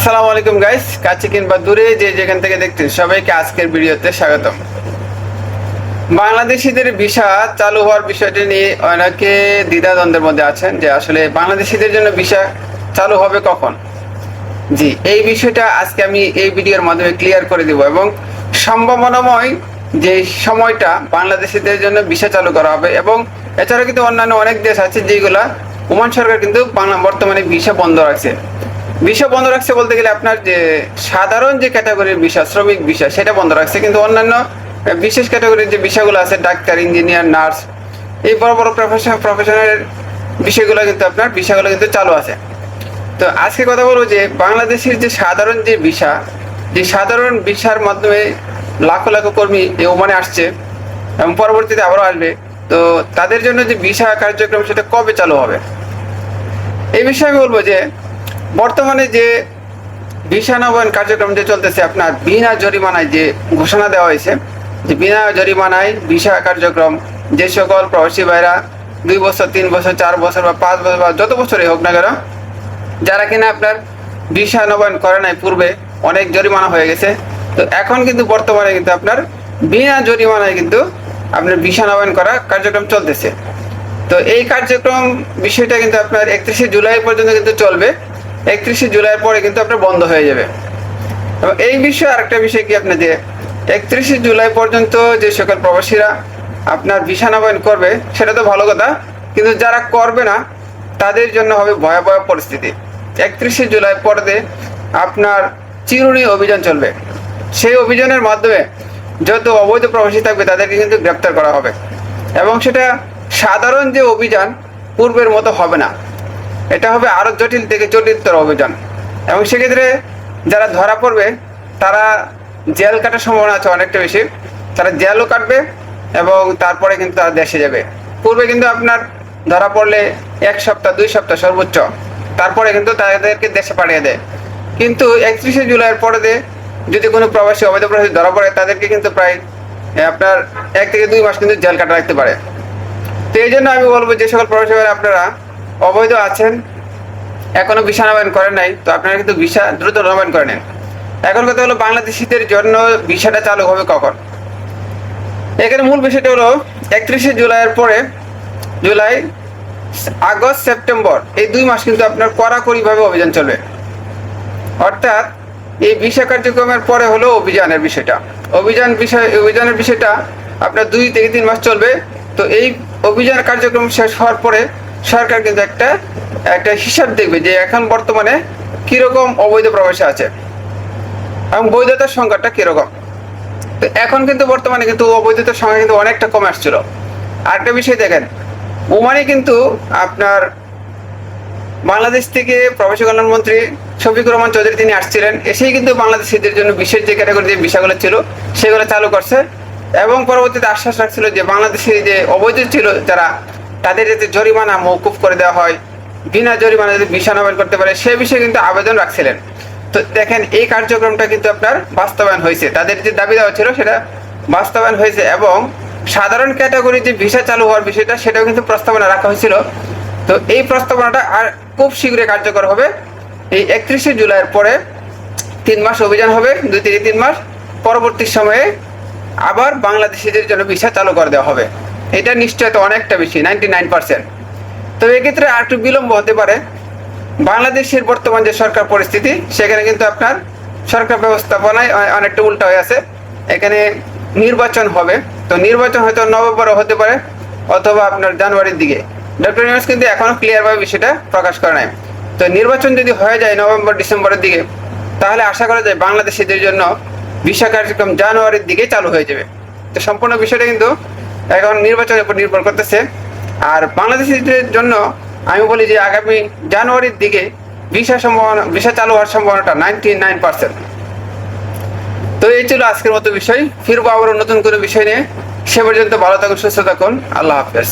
আসসালামু আলাইকুম গাইস কাছে কিংবা দূরে যে যেখান থেকে দেখছেন, সবাইকে আজকের ভিডিওতে স্বাগতম। বাংলাদেশিদের ভিসা চালু হওয়ার বিষয়টি নিয়ে অনেকে দ্বিধাদ্বন্দ্বের মধ্যে আছেন যে আসলে বাংলাদেশিদের জন্য ভিসা চালু হবে কখন? জি, এই বিষয়টা আজকে আমি এই ভিডিওর মাধ্যমে ক্লিয়ার করে দিব এবং সম্ভাবনাময় যে সময়টা বাংলাদেশিদের জন্য ভিসা চালু করা হবে এবং এছাড়া কিন্তু অন্যান্য অনেক দেশ আছে যেগুলা ওমান সরকার কিন্তু বর্তমানে ভিসা বন্ধ রাখছে। ভিসা বন্ধ রাখছে বলতে গেলে আপনার যে সাধারণ যে ক্যাটাগরির বিষয়, শ্রমিক বিষয়, সেটা বন্ধ রাখছে। কিন্তু অন্যান্য বিশেষ ক্যাটাগরির যে বিষয়গুলো আছে, ডাক্তার ইঞ্জিনিয়ার নার্স এই বড় বড় প্রফেশন প্রফেশনের বিষয়গুলো কিন্তু আপনার, বিষয়গুলো কিন্তু চালু আছে। তো আজকে কথা বলব যে বাংলাদেশের যে সাধারণ যে ভিসা যে সাধারণ ভিসার মাধ্যমে লাখো লাখো কর্মী এই ওমানে আসছে এবং পরবর্তীতে আবারও আসবে। তো তাদের জন্য যে ভিসা কার্যক্রম, সেটা কবে চালু হবে? এই বিষয়ে আমি বলব যে বর্তমানে যে ভিসা নবায়ন কার্যক্রম যে চলতেছে, আপনার বিনা জরিমানায় যে ঘোষণা দেওয়া হয়েছে, যে বিনা জরিমানায় ভিসা কার্যক্রম যে সকল প্রবাসী ভাইরা দুই বছর, তিন বছর, চার বছর বা পাঁচ বছর বা যত বছরই হোক না কেন, যারা কিনা আপনার ভিসা নবায়ন করে নাই পূর্বে, অনেক জরিমানা হয়ে গেছে। তো এখন কিন্তু বর্তমানে কিন্তু আপনার বিনা জরিমানায় কিন্তু আপনার ভিসা নবায়ন করা কার্যক্রম চলতেছে। তো এই কার্যক্রম বিষয়টা কিন্তু আপনার একত্রিশে জুলাই পর্যন্ত কিন্তু চলবে। একত্রিশে জুলাইয়ের পরে কিন্তু আপনার বন্ধ হয়ে যাবে। এই বিষয়ে আরেকটা বিষয় কি আপনি যে একত্রিশে জুলাই পর্যন্ত যে সকল প্রবাসীরা আপনার ভিসা নবায়ন করবে, সেটা তো ভালো কথা, কিন্তু যারা করবে না, তাদের জন্য হবে ভয়াবহ পরিস্থিতি। একত্রিশে জুলাই পরে আপনার চিরুনি অভিযান চলবে। সেই অভিযানের মাধ্যমে যত অবৈধ প্রবাসী থাকবে, তাদেরকে কিন্তু গ্রেপ্তার করা হবে। এবং সেটা সাধারণ যে অভিযান, পূর্বের মতো হবে না। এটা হবে আরও জটিল থেকে জটিলতর অভিযান। এবং সেক্ষেত্রে যারা ধরা পড়বে, তারা জেল কাটার সম্ভাবনা আছে অনেকটা বেশি। তারা জেলও কাটবে এবং তারপরে কিন্তু তারা দেশে যাবে। পূর্বে কিন্তু আপনার ধরা পড়লে এক সপ্তাহ, দুই সপ্তাহ সর্বোচ্চ। তারপরে কিন্তু তাদেরকে দেশে পাঠিয়ে দেয়। কিন্তু একত্রিশে জুলাইয়ের পরে যদি কোনো প্রবাসী, অবৈধ প্রবাসী ধরা পড়ে, তাদেরকে কিন্তু প্রায় আপনার এক থেকে দুই মাস কিন্তু জেল কাটা রাখতে পারে। তো এই জন্য আমি বলব যে সকল প্রবাসী আপনারা অবৈধ আছেন, এখনও ভিসা নবায়ন করেন নাই, তো আপনারা কিন্তু ভিসা দ্রুত নবায়ন করে নেন। এখন কথা হলো বাংলাদেশিদের জন্য ভিসাটা চালু হবে কখন? এখানে মূল বিষয়টা হলো, একত্রিশে জুলাইয়ের পরে, জুলাই, আগস্ট, সেপ্টেম্বর, এই দুই মাস কিন্তু আপনার কড়াকড়িভাবে অভিযান চলবে। অর্থাৎ এই ভিসা কার্যক্রমের পরে হলো অভিযানের বিষয়টা। অভিযান বিষয় অভিযানের বিষয়টা আপনার দুই থেকে তিন মাস চলবে। তো এই অভিযান কার্যক্রম শেষ হওয়ার পরে সরকার কিন্তু একটা একটা হিসাব দেখবে যে এখন বর্তমানে কীরকম অবৈধ প্রবেশ আছে এবং বৈধতার সংখ্যাটা কীরকম। তো এখন কিন্তু বর্তমানে কিন্তু অবৈধতার সংখ্যা কিন্তু অনেকটা কমে আসছিল। আরেকটা বিষয় দেখেন, ওমানে কিন্তু আপনার বাংলাদেশ থেকে প্রবাসী কল্যাণ মন্ত্রী শফিকুর রহমান চৌধুরী তিনি আসছিলেন। এসেই কিন্তু বাংলাদেশিদের জন্য বিশেষ যে ক্যাটাগরি যে বিষয়গুলো ছিল, সেগুলো চালু করছে এবং পরবর্তীতে আশ্বাস রাখছিল যে বাংলাদেশে যে অবৈধ ছিল, যারা তাদের যাতে জরিমানা মৌকুফ করে দেওয়া হয়, বিনা জরিমানা যদি ভিসা নবায়ন করতে পারে, সে বিষয়ে কিন্তু আবেদন রাখছিলেন। তো দেখেন, এই কার্যক্রমটা কিন্তু আপনার বাস্তবায়ন হয়েছে। তাদের যে দাবি দেওয়া ছিল, সেটা বাস্তবায়ন হয়েছে এবং সাধারণ ক্যাটাগরি যে ভিসা চালু হওয়ার বিষয়টা, সেটাও কিন্তু প্রস্তাবনা রাখা হয়েছিল। তো এই প্রস্তাবনাটা আর খুব শীঘ্রই কার্যকর হবে। এই একত্রিশে জুলাইয়ের পরে তিন মাস অভিযান হবে, দুই থেকে তিন মাস। পরবর্তী সময়ে আবার বাংলাদেশিদের জন্য ভিসা চালু করে দেওয়া হবে। এটা নিশ্চয়তা অনেকটা বেশি নাইনটি নাইন পার্সেন্ট তবে এক্ষেত্রে আর একটু বিলম্ব হতে পারে। বাংলাদেশের বর্তমান যে সরকার পরিস্থিতি, সেখানে কিন্তু আপনার সরকার ব্যবস্থাপনায় অনেকটা উল্টা হয়ে আছে। এখানে নির্বাচন হবে। তো নির্বাচন হয়তো নভেম্বরে হতে পারে, অথবা আপনার জানুয়ারির দিকে। ডক্টর ইউনুস কিন্তু এখনও ক্লিয়ারভাবে বিষয়টা প্রকাশ করে নাই। তো নির্বাচন যদি হয়ে যায় নভেম্বর, ডিসেম্বরের দিকে, তাহলে আশা করা যায় বাংলাদেশিদের জন্য ভিসা কার্যক্রম জানুয়ারির দিকে চালু হয়ে যাবে। তো সম্পূর্ণ বিষয়টা কিন্তু এখন নির্বাচনের উপর নির্ভর করতেছে। আর বাংলাদেশের জন্য আমি বলি যে আগামী জানুয়ারির দিকে ভিসা সম্ভাবনা, ভিসা চালু হওয়ার সম্ভাবনাটা নাইনটি নাইন পার্সেন্ট তো এই ছিল আজকের মতো বিষয়। ফিরবো আবার নতুন কোনো বিষয় নিয়ে। সে পর্যন্ত ভালো থাকুন, সুস্থ থাকুন। আল্লাহ হাফেজ।